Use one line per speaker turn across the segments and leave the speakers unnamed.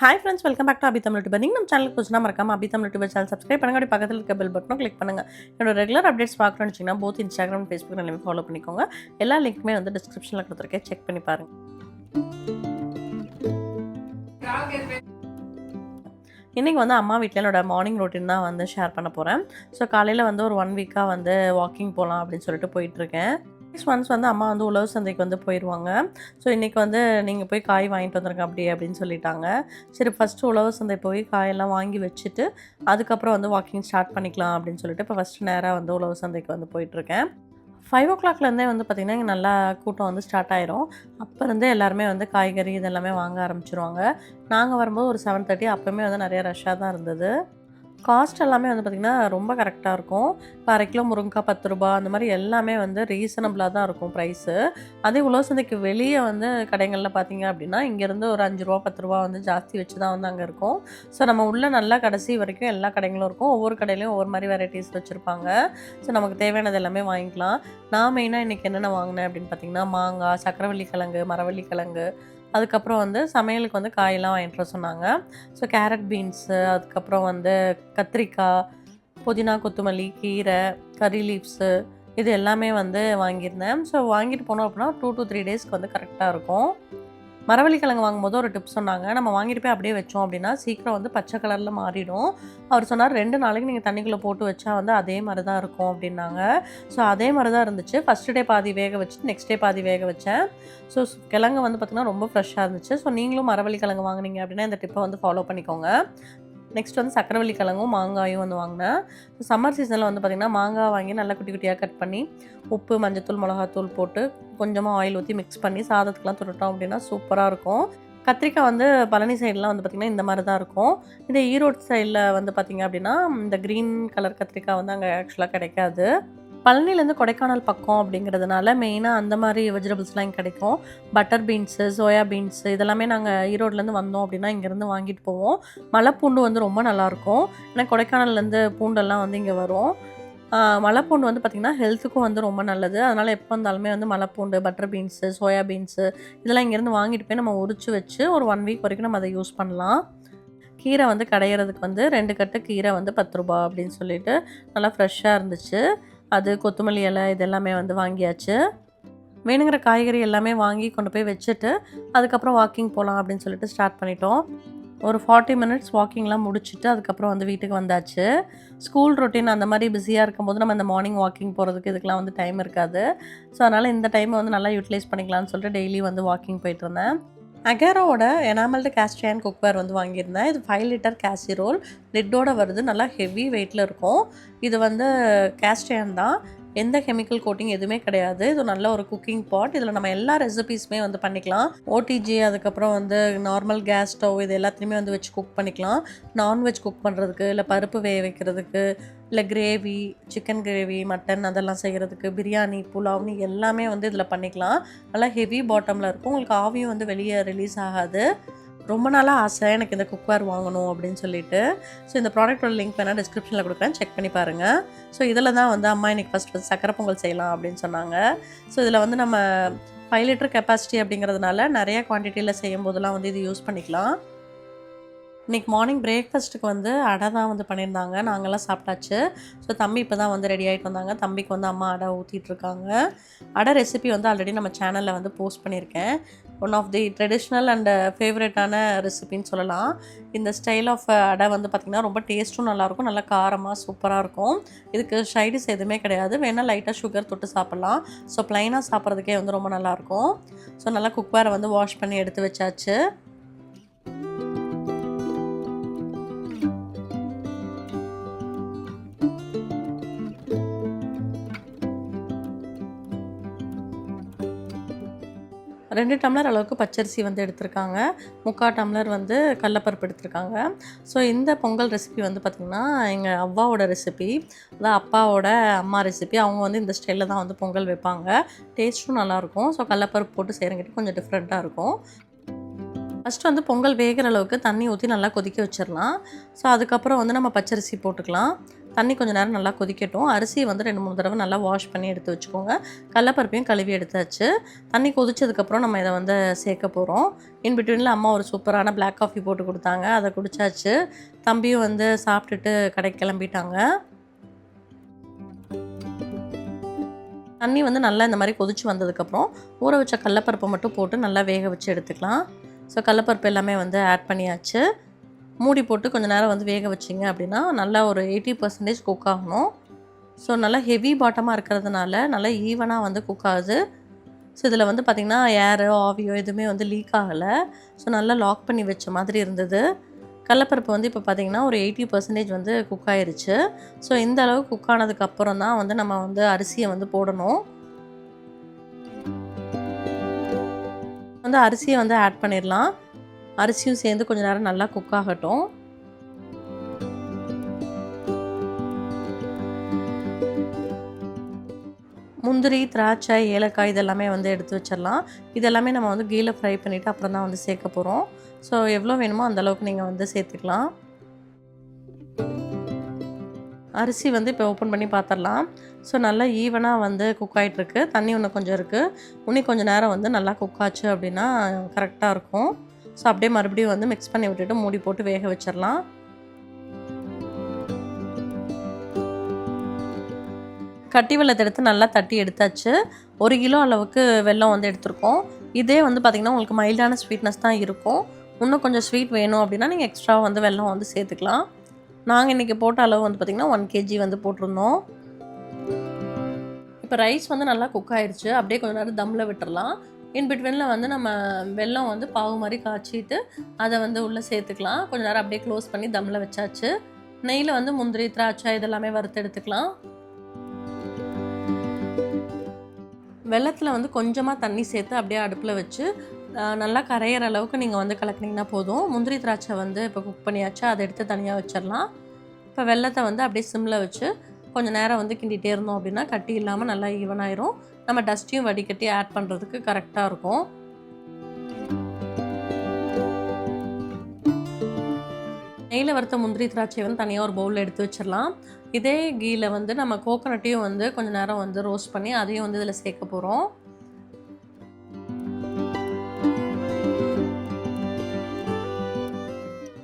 Hi friends welcome back to Abhi Tamil YouTuber நீங்கள் நம்ம சேனலுக்கு புதுசுனா மறக்காம Abhi Tamil YouTuber channel subscribe பண்ணுங்க. அப்படி பக்கத்தில் இருக்க பெல் பட்டனும் கிளிக் பண்ணுங்க. என்னோட ரெகுலர் அப்டேட்ஸ் பார்க்கணும்னு வச்சிங்கன்னா போத் இன்ஸ்டாகிராம் ஃபேஸ்புக் எல்லாமே ஃபாலோ பண்ணிக்கோங்க. எல்லா லிங்க்குமே வந்து டிஸ்கிரிப்ஷனில் கொடுத்துருக்கேன். செக் பண்ணி பாருங்க. இன்றைக்கி வந்து அம்மா வீட்டில் என்னோட மார்னிங் ரொட்டீன் தான் வந்து ஷேர் பண்ண போகிறேன் ஸோ காலையில் வந்து ஒரு ஒன் வீக்காக வந்து வாக்கிங் போகலாம் அப்படின்னு சொல்லிட்டு போயிட்டுருக்கேன் நெக்ஸ்ட் ஒன்ஸ் வந்து அம்மா வந்து உழவு சந்தைக்கு வந்து போயிடுவாங்க ஸோ இன்றைக்கி வந்து நீங்கள் போய் காய் வாங்கிட்டு வந்துருங்க அப்படி அப்படின்னு சொல்லிட்டாங்க. சரி ஃபஸ்ட்டு உழவு சந்தை போய் காயெல்லாம் வாங்கி வச்சுட்டு அதுக்கப்புறம் வந்து வாக்கிங் ஸ்டார்ட் பண்ணிக்கலாம் அப்படின்னு சொல்லிட்டு இப்போ ஃபஸ்ட்டு நேராக வந்து உழவு சந்தைக்கு வந்து போயிட்டுருக்கேன். ஃபைவ் ஓ கிளாக்லேருந்தே வந்து பார்த்திங்கன்னா இங்கே நல்லா கூட்டம் வந்து ஸ்டார்ட் ஆயிரும். அப்போ இருந்தே எல்லாருமே வந்து காய்கறி இதெல்லாமே வாங்க ஆரம்பிச்சிருவாங்க. நாங்கள் வரும்போது ஒரு செவன் தேர்ட்டி அப்போயுமே வந்து நிறைய ரஷ்ஷாக தான் இருந்தது. காஸ்ட் எல்லாமே வந்து பார்த்திங்கன்னா ரொம்ப கரெக்டாக இருக்கும். இப்போ அரை கிலோ முருங்கைக்காய் பத்து ரூபா அந்த மாதிரி எல்லாமே வந்து ரீசனபிளாக தான் இருக்கும் ப்ரைஸு அதே உழவு சந்தைக்கு வெளியே வந்து கடைகளில் பார்த்திங்க அப்படின்னா இங்கேருந்து ஒரு அஞ்சு ரூபா பத்து ரூபா வந்து ஜாஸ்தி வச்சு தான் வந்து அங்கே இருக்கும். ஸோ நம்ம உள்ளே நல்லா கடைசி வரைக்கும் எல்லா கடைகளும் இருக்கும். ஒவ்வொரு கடையிலையும் ஒவ்வொரு மாதிரி வெரைட்டிஸ் வச்சுருப்பாங்க. ஸோ நமக்கு தேவையானது எல்லாமே வாங்கிக்கலாம். நான் மெயினாக இன்றைக்கி என்னென்ன வாங்கினேன் அப்படின்னு பார்த்திங்கன்னா மாங்காய் சக்கரவள்ளி கிழங்கு மரவள்ளி கிழங்கு அதுக்கப்புறம் வந்து சமையலுக்கு வந்து காயெல்லாம் வாங்கிட்டு வர சொன்னாங்க. ஸோ கேரட் பீன்ஸு அதுக்கப்புறம் வந்து கத்திரிக்காய் புதினா கொத்தமல்லி கீரை கறி லீவ்ஸு இது எல்லாமே வந்து வாங்கியிருந்தேன். ஸோ வாங்கிட்டு போனோம் அப்படின்னா டூ டு த்ரீ டேஸ்க்கு வந்து கரெக்டாக இருக்கும். மரவள்ளி கிழங்கு வாங்கும்போது ஒரு டிப் சொன்னாங்க. நம்ம வாங்கிட்டு போய் அப்படியே வச்சோம் அப்படின்னா சீக்கிரம் வந்து பச்சை கலரில் மாறிடும். அவர் சொன்னார் ரெண்டு நாளைக்கு நீங்கள் தண்ணிக்குள்ளே போட்டு வச்சா வந்து அதே மாதிரி தான் இருக்கும் அப்படின்னாங்க. ஸோ அதே மாதிரி தான் இருந்துச்சு. ஃபஸ்ட்டு டே பாதி வேக வச்சுட்டு நெக்ஸ்ட் டே பாதி வேக வச்சேன். ஸோ கிழங்கு வந்து பார்த்திங்கன்னா ரொம்ப ஃப்ரெஷ்ஷாக இருந்துச்சு. ஸோ நீங்களும் மரவள்ளி கிழங்கு வாங்குனீங்க அப்படின்னா இந்த டிப்பை வந்து ஃபாலோ பண்ணிக்கோங்க. நெக்ஸ்ட் வந்து சக்கரவள்ளி கிழங்கும் மாங்காயும் வந்து வாங்கினேன். சம்மர் சீசனில் வந்து பார்த்திங்கன்னா மாங்காய் வாங்கி நல்லா குட்டி குட்டியாக கட் பண்ணி உப்பு மஞ்சத்தூள் மிளகாத்தூள் போட்டு கொஞ்சமாக ஆயில் ஊற்றி மிக்ஸ் பண்ணி சாதத்துக்குலாம் தொட்டுட்டோம் அப்படின்னா சூப்பராக இருக்கும். கத்திரிக்காய் வந்து பழனி சைட்லாம் வந்து பார்த்திங்கன்னா இந்த மாதிரி தான் இருக்கும். இந்த ஈரோடு சைடில் வந்து பார்த்திங்க அப்படின்னா இந்த க்ரீன் கலர் கத்திரிக்காய் வந்து அங்கே ஆக்சுவலாக கிடைக்காது. பழனிலேருந்து கொடைக்கானல் பக்கம் அப்படிங்கிறதுனால மெயினாக அந்த மாதிரி வெஜிடபிள்ஸ்லாம் இங்கே கிடைக்கும். பட்டர் பீன்ஸு சோயா பீன்ஸு இதெல்லாமே நாங்கள் ஈரோட்லேருந்து வந்தோம் அப்படின்னா இங்கேருந்து வாங்கிட்டு போவோம். மலைப்பூண்டு வந்து ரொம்ப நல்லாயிருக்கும். ஏன்னா கொடைக்கானல்லேருந்து பூண்டெல்லாம் வந்து இங்கே வரும். மலைப்பூண்டு வந்து பார்த்திங்கன்னா ஹெல்த்துக்கும் வந்து ரொம்ப நல்லது. அதனால் எப்போ வந்தாலுமே வந்து மலைப்பூண்டு பட்டர் பீன்ஸு சோயா பீன்ஸு இதெல்லாம் இங்கேருந்து வாங்கிட்டு போய் நம்ம உரிச்சு வச்சு ஒரு ஒன் வீக் வரைக்கும் நம்ம அதை யூஸ் பண்ணலாம். கீரை வந்து கடையிறதுக்கு வந்து ரெண்டு கட்டு கீரை வந்து பத்து ரூபா அப்படின்னு சொல்லிட்டு நல்லா ஃப்ரெஷ்ஷாக இருந்துச்சு. அது கொத்தமல்லி இலை இது எல்லாமே வந்து வாங்கியாச்சு. வேணுங்கிற காய்கறி எல்லாமே வாங்கி கொண்டு போய் வச்சுட்டு அதுக்கப்புறம் வாக்கிங் போகலாம் அப்படின்னு சொல்லிட்டு ஸ்டார்ட் பண்ணிட்டோம். ஒரு ஃபார்ட்டி மினிட்ஸ் வாக்கிங்லாம் முடிச்சுட்டு அதுக்கப்புறம் வந்து வீட்டுக்கு வந்தாச்சு. ஸ்கூல் ரொட்டீன் அந்த மாதிரி பிஸியாக இருக்கும்போது நம்ம இந்த மார்னிங் வாக்கிங் போகிறதுக்கு இதுக்கெலாம் வந்து டைம் இருக்காது. ஸோ அதனால் இந்த டைமை வந்து நல்லா யூட்டிலைஸ் பண்ணிக்கலாம்னு சொல்லிட்டு டெய்லி வந்து வாக்கிங் போயிட்டு இருந்தேன் அகேரோட எனாமல்டு கேஸ்ட்ரியான் குக்வேர் வந்து வாங்கியிருந்தேன். இது ஃபைவ் லிட்டர் கேசிரோல் லிட்டோட வருது. நல்லா ஹெவி வெயிட்டில் இருக்கும். இது வந்து கேஸ்ட்ரியான் தான். எந்த கெமிக்கல் கோட்டிங் எதுவுமே கிடையாது. இது நல்ல ஒரு குக்கிங் பாட் இதில் நம்ம எல்லா ரெசிபீஸுமே வந்து பண்ணிக்கலாம். ஓடிஜி அதுக்கப்புறம் வந்து நார்மல் கேஸ் ஸ்டவ் இது எல்லாத்தையுமே வந்து வச்சு குக் பண்ணிக்கலாம். நான்வெஜ் குக் பண்ணுறதுக்கு இல்லை பருப்பு வேக வைக்கிறதுக்கு இல்லை கிரேவி சிக்கன் கிரேவி மட்டன் அதெல்லாம் செய்கிறதுக்கு பிரியாணி புலாவ்னு எல்லாமே வந்து இதில் பண்ணிக்கலாம். நல்லா ஹெவி பாட்டமில் இருக்கும். உங்களுக்கு ஆவியும் வந்து வெளியே ரிலீஸ் ஆகாது. ரொம்ப நாளாக ஆசை. எனக்கு இந்த குக்வேர் வாங்கணும் அப்படின்னு சொல்லிட்டு. ஸோ இந்த ப்ராடக்ட்டோட லிங்க் வேணால் டிஸ்கிரிப்ஷனில் கொடுக்குறேன். செக் பண்ணி பாருங்கள் ஸோ இதில் தான் வந்து அம்மா இன்றைக்கி ஃபஸ்ட் ஃபஸ்ட் சக்கரை பொங்கல் செய்யலாம் அப்படின்னு சொன்னாங்க. ஸோ இதில் வந்து நம்ம ஃபைவ் லிட்டர் கெப்பாசிட்டி அப்படிங்கிறதுனால நிறைய குவான்டிட்டியில் செய்யும் போதெல்லாம் வந்து இது யூஸ் பண்ணிக்கலாம். இன்றைக்கி மார்னிங் பிரேக்ஃபாஸ்ட்டுக்கு வந்து அடை தான் வந்து பண்ணியிருந்தாங்க. நாங்கள்லாம் சாப்பிட்டாச்சு. ஸோ தம்பி இப்போ தான் வந்து ரெடி ஆகிட்டு வந்தாங்க. தம்பிக்கு வந்து அம்மா அடை ஊற்றிட்டுருக்காங்க அடை ரெசிபி வந்து ஆல்ரெடி நம்ம சேனலில் வந்து போஸ்ட் பண்ணியிருக்கேன். One of the traditional and ஃபேவரட்டான ரெசிபின்னு சொல்லலாம். இந்த ஸ்டைல் ஆஃப் uh, அடை வந்து பார்த்திங்கன்னா ரொம்ப டேஸ்ட்டும் நல்லாயிருக்கும் நல்லா காரமாக சூப்பராக இருக்கும். இதுக்கு சைடிஸ் எதுவுமே கிடையாது. வேணால் லைட்டாக சுகர் தொட்டு சாப்பிட்லாம். ஸோ ப்ளைனாக சாப்பிட்றதுக்கே வந்து ரொம்ப நல்லாயிருக்கும் ஸோ நல்லா குக்வேரை வந்து வாஷ் பண்ணி எடுத்து வச்சாச்சு. ரெண்டு டம்ளர் அளவுக்கு பச்சரிசி வந்து எடுத்திருக்காங்க. முக்கால் டம்ளர் வந்து கடலப்பருப்பு எடுத்திருக்காங்க. ஸோ இந்த பொங்கல் ரெசிபி வந்து பார்த்திங்கன்னா எங்கள் அவ்வாவோட ரெசிபி அதான் அப்பாவோட அம்மா ரெசிபி அவங்க வந்து இந்த ஸ்டைலில் தான் வந்து பொங்கல் வைப்பாங்க. டேஸ்ட்டும் நல்லாயிருக்கும் ஸோ கடலப்பருப்பு போட்டு செய்கிறங்கிட்ட கொஞ்சம் டிஃப்ரெண்ட்டாக இருக்கும். ஃபஸ்ட்டு வந்து பொங்கல் வேகிற அளவுக்கு தண்ணி ஊற்றி நல்லா கொதிக்க வச்சிடலாம் ஸோ அதுக்கப்புறம் வந்து நம்ம பச்சரிசி போட்டுக்கலாம். தண்ணி கொஞ்சம் நேரம் நல்லா கொதிக்கட்டும். அரிசியை வந்து ரெண்டு மூணு தடவை நல்லா வாஷ் பண்ணி எடுத்து வச்சுக்கோங்க. கடலப்பருப்பையும் கழுவி எடுத்தாச்சு. தண்ணி கொதிச்சதுக்கப்புறம் நம்ம இதை வந்து சேர்க்க போகிறோம் இன்பிட்வீனில் அம்மா ஒரு சூப்பரான பிளாக் காஃபி போட்டு கொடுத்தாங்க. அதை குடிச்சாச்சு. தம்பியும் வந்து சாப்பிட்டுட்டு கடைக்கு கிளம்பிட்டாங்க. தண்ணி வந்து நல்லா இந்த மாதிரி கொதிச்சு வந்ததுக்கப்புறம் ஊற வச்ச கடலப்பருப்பை மட்டும் போட்டு நல்லா வேக வச்சு எடுத்துக்கலாம். ஸோ கடலப்பருப்பு எல்லாமே வந்து ஆட் பண்ணியாச்சு. மூடி போட்டு கொஞ்சம் நேரம் வந்து வேக வச்சிங்க அப்படின்னா நல்லா ஒரு எயிட்டி பர்சன்டேஜ் குக் ஆகணும். ஸோ நல்லா ஹெவி பாட்டமாக இருக்கிறதுனால நல்லா ஈவனாக வந்து குக் ஆகுது. ஸோ இதில் வந்து பார்த்திங்கன்னா ஏரோ ஆவியோ எதுவுமே வந்து லீக் ஆகலை. ஸோ நல்லா லாக் பண்ணி வச்ச மாதிரி இருந்தது. கடலப்பருப்பு வந்து இப்போ பார்த்திங்கன்னா ஒரு எயிட்டி பர்சன்டேஜ் வந்து குக் ஆயிருச்சு. ஸோ இந்த அளவு குக் ஆனதுக்கப்புறம் தான் வந்து நம்ம வந்து அரிசியை வந்து போடணும். வந்து அரிசியை வந்து ஆட் பண்ணிடலாம் அரிசியும் சேர்ந்து கொஞ்சம் நேரம் நல்லா குக் ஆகட்டும். முந்திரி திராட்சை ஏலக்காய் இதெல்லாமே வந்து எடுத்து வச்சிடலாம் இதெல்லாமே நம்ம வந்து கீழே ஃப்ரை பண்ணிவிட்டு அப்புறம் தான் வந்து சேர்க்க போகிறோம் ஸோ எவ்வளோ வேணுமோ அந்த அளவுக்கு நீங்கள் வந்து சேர்த்துக்கலாம். அரிசி வந்து இப்போ ஓப்பன் பண்ணி பார்த்துடலாம் ஸோ நல்லா ஈவனாக வந்து குக் ஆகிட்டுருக்கு தண்ணி இன்னும் கொஞ்சம் இருக்குது இன்னும் கொஞ்சம் நேரம் வந்து நல்லா குக் ஆச்சு அப்படின்னா கரெக்டாக இருக்கும். ஸோ அப்படியே மறுபடியும் வந்து மிக்ஸ் பண்ணி விட்டுட்டு மூடி போட்டு வேக வச்சிடலாம் கட்டி வெள்ளத்தை எடுத்து நல்லா தட்டி எடுத்தாச்சு. ஒரு கிலோ அளவுக்கு வெல்லம் வந்து எடுத்திருக்கோம். இதே வந்து பார்த்திங்கன்னா உங்களுக்கு மைல்டான ஸ்வீட்னஸ் தான் இருக்கும். இன்னும் கொஞ்சம் ஸ்வீட் வேணும் அப்படின்னா நீங்கள் எக்ஸ்ட்ரா வந்து வெல்லம் வந்து சேர்த்துக்கலாம். நாங்கள் இன்றைக்கி போட்ட அளவு வந்து பார்த்திங்கன்னா ஒன் கேஜி வந்து போட்டிருந்தோம். இப்போ ரைஸ் வந்து நல்லா குக் ஆயிடுச்சு அப்படியே கொஞ்ச நேரம் தம்மில் விட்டுறலாம். இன் பிட்வீனில் வந்து நம்ம வெல்லம் வந்து பாவு மாதிரி காய்ச்சிட்டு அதை வந்து உள்ளே சேர்த்துக்கலாம். கொஞ்ச நேரம் அப்படியே க்ளோஸ் பண்ணி தம்மில் வச்சாச்சு. நெய்யில் வந்து முந்திரி திராட்சை இதெல்லாமே வறுத்து எடுத்துக்கலாம். வெள்ளத்தில் வந்து கொஞ்சமாக தண்ணி சேர்த்து அப்படியே அடுப்பில் வச்சு நல்லா கரையிற அளவுக்கு நீங்கள் வந்து கலக்குனீங்கன்னா போதும். முந்திரி திராட்சை வந்து இப்போ குக் பண்ணியாச்சு. அதை எடுத்து தனியாக வச்சிடலாம். இப்போ வெள்ளத்தை வந்து அப்படியே சிம்மில் வச்சு கொஞ்சம் நேரம் வந்து கிண்டிகிட்டே இருந்தோம் அப்படின்னா கட்டி இல்லாமல் நல்லா ஈவனாயிரும் நம்ம டஸ்ட்டையும் வடிகட்டி ஆட் பண்ணுறதுக்கு கரெக்டாக இருக்கும். நெய்யில் வறுத்த முந்திரி திராட்சை வந்து தனியாக ஒரு பவுலில் எடுத்து வச்சிடலாம். இதே கீயில் வந்து நம்ம கோகோனட்டையும் வந்து கொஞ்சம் நேரம் வந்து ரோஸ்ட் பண்ணி அதையும் வந்து இதில் சேர்க்க போகிறோம்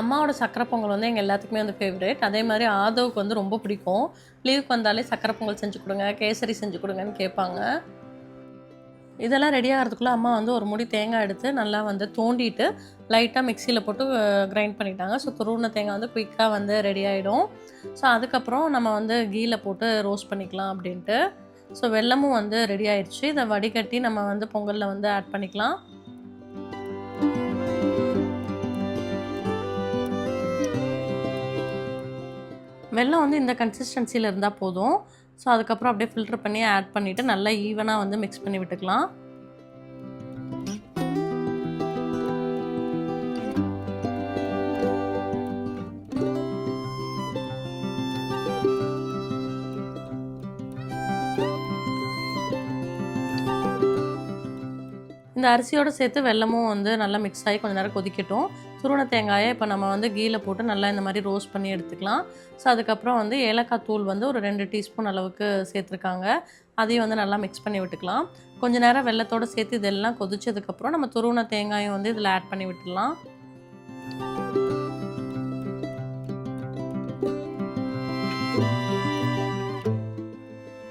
அம்மாவோட சக்கரை பொங்கல் வந்து எங்கள் எல்லாத்துக்குமே வந்து ஃபேவரேட் அதே மாதிரி ஆதவுக்கு வந்து ரொம்ப பிடிக்கும். லீவுக்கு வந்தாலே சக்கரை பொங்கல் செஞ்சு கொடுங்க கேசரி செஞ்சு கொடுங்கன்னு கேட்பாங்க. இதெல்லாம் ரெடி ஆகிறதுக்குள்ளே அம்மா வந்து ஒரு முடி தேங்காய் எடுத்து நல்லா வந்து தோண்டிட்டு லைட்டாக மிக்சியில் போட்டு கிரைண்ட் பண்ணிட்டாங்க. ஸோ துருவின தேங்காய் வந்து குயிக்காக வந்து ரெடி ஆகிடும் ஸோ அதுக்கப்புறம் நம்ம வந்து கீயில் போட்டு ரோஸ்ட் பண்ணிக்கலாம் அப்படின்ட்டு. ஸோ வெல்லமும் வந்து ரெடி ஆயிடுச்சு இதை வடிகட்டி நம்ம வந்து பொங்கலில் வந்து ஆட் பண்ணிக்கலாம். வெல்லம் வந்து இந்த கன்சிஸ்டன்சியில் இருந்தால் போதும். ஸோ அதுக்கப்புறம் அப்படியே ஃபில்டர் பண்ணி ஆட் பண்ணிவிட்டு நல்லா ஈவனாக வந்து மிக்ஸ் பண்ணி விட்டுக்கலாம். இந்த அரிசியோடு சேர்த்து வெல்லமும் வந்து நல்லா மிக்ஸ் ஆகி கொஞ்சம் நேரம் கொதிக்கட்டும். துருவன தேங்காயை இப்போ நம்ம வந்து கீழே போட்டு நல்லா இந்த மாதிரி ரோஸ்ட் பண்ணி எடுத்துக்கலாம். ஸோ அதுக்கப்புறம் வந்து ஏலக்காய் தூள் வந்து ஒரு ரெண்டு டீஸ்பூன் அளவுக்கு சேர்த்துருக்காங்க. அதையும் வந்து நல்லா மிக்ஸ் பண்ணி விட்டுக்கலாம். கொஞ்ச நேரம் வெள்ளத்தோடு சேர்த்து இதெல்லாம் கொதிச்சதுக்கப்புறம் நம்ம துருவன தேங்காயும் வந்து இதில் ஆட் பண்ணி விட்டுடலாம்.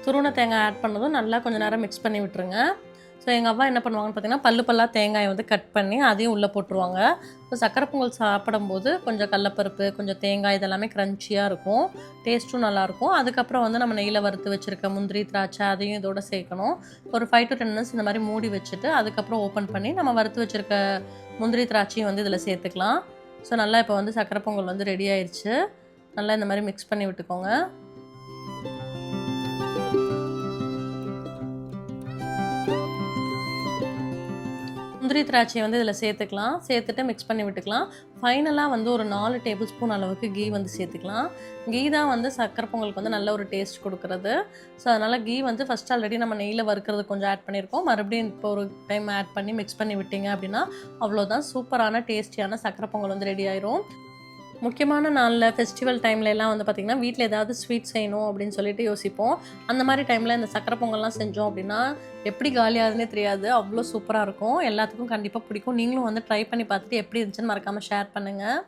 துருவன தேங்காய் ஆட் பண்ணதும் நல்லா கொஞ்சம் நேரம் மிக்ஸ் பண்ணி விட்டுருங்க. ஸோ எங்கள் அப்பா என்ன பண்ணுவாங்கன்னு பார்த்தீங்கன்னா பல்லு பல்லாக தேங்காயை வந்து கட் பண்ணி அதையும் உள்ளே போட்டுருவாங்க. ஸோ சக்கரை பொங்கல் சாப்பிடும்போது கொஞ்சம் கடலப்பருப்பு கொஞ்சம் தேங்காய் இதெல்லாமே க்ரன்ச்சியாக இருக்கும். டேஸ்ட்டும் நல்லாயிருக்கும். அதுக்கப்புறம் வந்து நம்ம நெய்யில் வறுத்து வச்சுருக்க முந்திரி திராட்சை அதையும் இதோட சேர்க்கணும். ஒரு ஃபைவ் டு டென் மினிட்ஸ் இந்த மாதிரி மூடி வச்சுட்டு அதுக்கப்புறம் ஓப்பன் பண்ணி நம்ம வறுத்து வச்சுருக்க முந்திரி திராட்சையும் வந்து இதில் சேர்த்துக்கலாம். ஸோ நல்லா இப்போ வந்து சக்கரை பொங்கல் வந்து ரெடி ஆயிடுச்சு நல்லா இந்த மாதிரி மிக்ஸ் பண்ணி விட்டுக்கோங்க. முந்திரி திராட்சையை வந்து இதில் சேர்த்துக்கலாம். சேர்த்துட்டு மிக்ஸ் பண்ணி விட்டுக்கலாம். ஃபைனலாக வந்து ஒரு நாலு டேபிள் ஸ்பூன் அளவுக்கு கீ வந்து சேர்த்துக்கலாம். கீ தான் வந்து சக்கரை பொங்கலுக்கு வந்து நல்ல ஒரு டேஸ்ட் கொடுக்குறது. ஸோ அதனால் கீ வந்து ஃபஸ்ட் ஆல்ரெடி நம்ம நெய்யில் வறுக்கிறது கொஞ்சம் ஆட் பண்ணியிருக்கோம். மறுபடியும் இப்போ ஒரு டைம் ஆட் பண்ணி மிக்ஸ் பண்ணி விட்டீங்க அப்படின்னா அவ்வளோதான் சூப்பரான டேஸ்டியான சக்கரை பொங்கல் வந்து ரெடி ஆயிரும். முக்கியமான நாளில் ஃபெஸ்டிவல் டைம்ல எல்லாம் வந்து பார்த்திங்கன்னா வீட்டில் ஏதாவது ஸ்வீட் செய்யணும் அப்படின்னு சொல்லிட்டு யோசிப்போம். அந்த மாதிரி டைமில் இந்த சக்கரை பொங்கல்லாம் செஞ்சோம் அப்படின்னா எப்படி காலியாகுதுன்னே தெரியாது. அவ்வளோ சூப்பராக இருக்கும். எல்லாத்துக்கும் கண்டிப்பாக பிடிக்கும். நீங்களும் வந்து ட்ரை பண்ணி பார்த்துட்டு எப்படி இருந்துச்சுன்னு மறக்காமல் ஷேர் பண்ணுங்கள்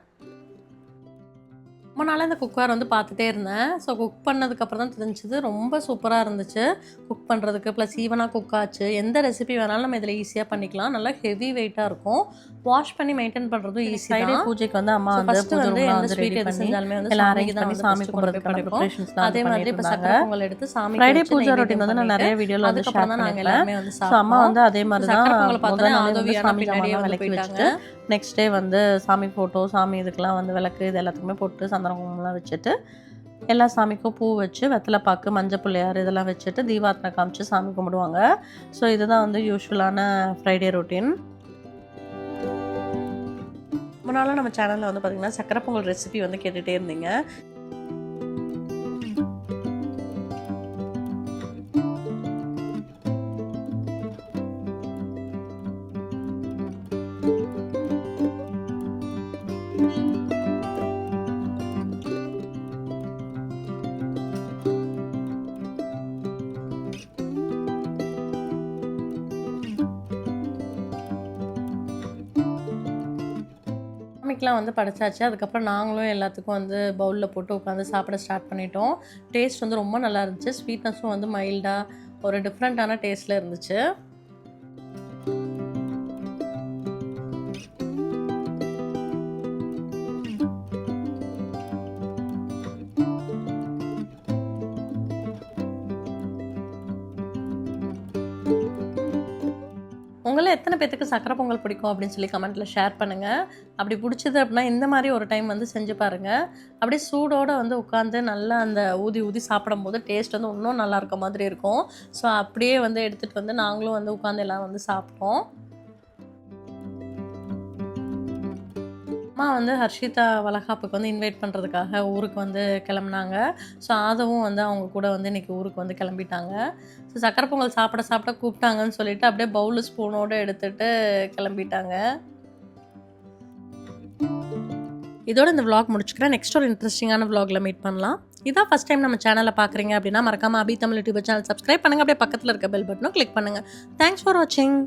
ரொம்ப நாளாக இந்த குக்கர் வந்து பார்த்துட்டே இருந்தேன். ஸோ குக் பண்ணதுக்கப்புறம் தான் தெரிஞ்சது ரொம்ப சூப்பராக இருந்துச்சு. குக் பண்ணுறதுக்கு ப்ளஸ் ஈவனாக குக் ஆச்சு. எந்த ரெசிபி வேணாலும் நம்ம இதில் ஈஸியாக பண்ணிக்கலாம். நல்லா ஹெவி வெயிட்டாக இருக்கும். வாஷ் பண்ணி மெயின்டைன் பண்ணுறதும் ஈஸி
ஃப்ரைடே
தான்.
பூஜைக்கு வந்து அம்மா வந்து
வந்து எந்த ஸ்வீட் எது செஞ்சாலுமே வந்து சாமிக்கு தான்
சாமி. ப்ரிப்பரேஷன்ஸ்லாம்
அதே மாதிரி இப்போ சக்கரை பொங்கல் எடுத்து சாமி
ஃப்ரைடே பூஜை ரொட்டீன் வந்து நான் நிறைய வீடியோல வந்து ஷேர்
தான் நாங்கள் எல்லாமே வந்து
அம்மா வந்து அதே மாதிரி தான்
பொங்கல்
வந்து
ஆதவியான பின்னாடியே
விளக்கி வச்சுட்டு நெக்ஸ்ட் டே வந்து சாமி ஃபோட்டோ சாமி இதுக்கெல்லாம் வந்து விளக்கு இது எல்லாத்துக்குமே போட்டு சந்தன குங்குமம்லாம் வச்சுட்டு எல்லா சாமிக்கும் பூ வச்சு வெத்தலை பாக்கு மஞ்சள் பிள்ளையார் இதெல்லாம் வச்சுட்டு தீபாரத்தனை காமிச்சு சாமி கும்பிடுவாங்க. ஸோ இதுதான் வந்து யூஸ்வலான ஃப்ரைடே ரொட்டீன் முன்னால் நம்ம சேனலில் வந்து பார்த்திங்கன்னா சக்கரை பொங்கல் ரெசிபி வந்து கேட்டுகிட்டே இருந்தீங்க.
சாமிக்கெலாம் வந்து படைச்சாச்சு. அதுக்கப்புறம் நாங்களும் எல்லாத்துக்கும் வந்து பவுலில் போட்டு உட்காந்து சாப்பிட ஸ்டார்ட் பண்ணிட்டோம். டேஸ்ட் வந்து ரொம்ப நல்லா இருந்துச்சு. ஸ்வீட்னஸும் வந்து மைல்டாக ஒரு டிஃப்ரெண்ட்டான டேஸ்ட்டில் இருந்துச்சு. எத்தனை பேத்துக்கு சக்கரை பொங்கல் பிடிக்கும் அப்படின்னு சொல்லி கமெண்ட்டில் ஷேர் பண்ணுங்கள் அப்படி பிடிச்சது அப்படின்னா இந்த மாதிரி ஒரு டைம் வந்து செஞ்சு பாருங்கள் அப்படியே சூடோடு வந்து உட்காந்து நல்லா அந்த ஊதி ஊதி சாப்பிடும்போது டேஸ்ட் வந்து இன்னும் நல்லா இருக்க மாதிரி இருக்கும். ஸோ அப்படியே வந்து எடுத்துகிட்டு வந்து நாங்களும் வந்து உட்காந்து எல்லாம் வந்து சாப்பிட்டோம். அம்மா வந்து ஹர்ஷிதா வளகாப்புக்கு வந்து இன்வைட் பண்ணுறதுக்காக ஊருக்கு வந்து கிளம்புனாங்க. ஸோ ஆதவும் வந்து அவங்க கூட வந்து இன்றைக்கி ஊருக்கு வந்து கிளம்பிட்டாங்க. ஸோ சக்கரை பொங்கல் சாப்பிட சாப்பிட கூப்பிட்டாங்கன்னு சொல்லிட்டு அப்படியே பவுல் ஸ்பூனோடு எடுத்துகிட்டு கிளம்பிட்டாங்க. இதோட இந்த விளாக் முடிச்சுக்கிறேன். நெக்ஸ்ட் ஒரு இன்ட்ரெஸ்டிங்கான விளாகில் மீட் பண்ணலாம். இதான் ஃபஸ்ட் டைம் நம்ம சேனலை பார்க்குறீங்க அப்படின்னா மறக்காமல் Abi Tamil YouTube channel subscribe பண்ணுங்க. அப்படியே பக்கத்தில் இருக்க பெல் பட்டனும் கிளிக் பண்ணுங்க. தேங்க்ஸ் ஃபார் வாட்சிங்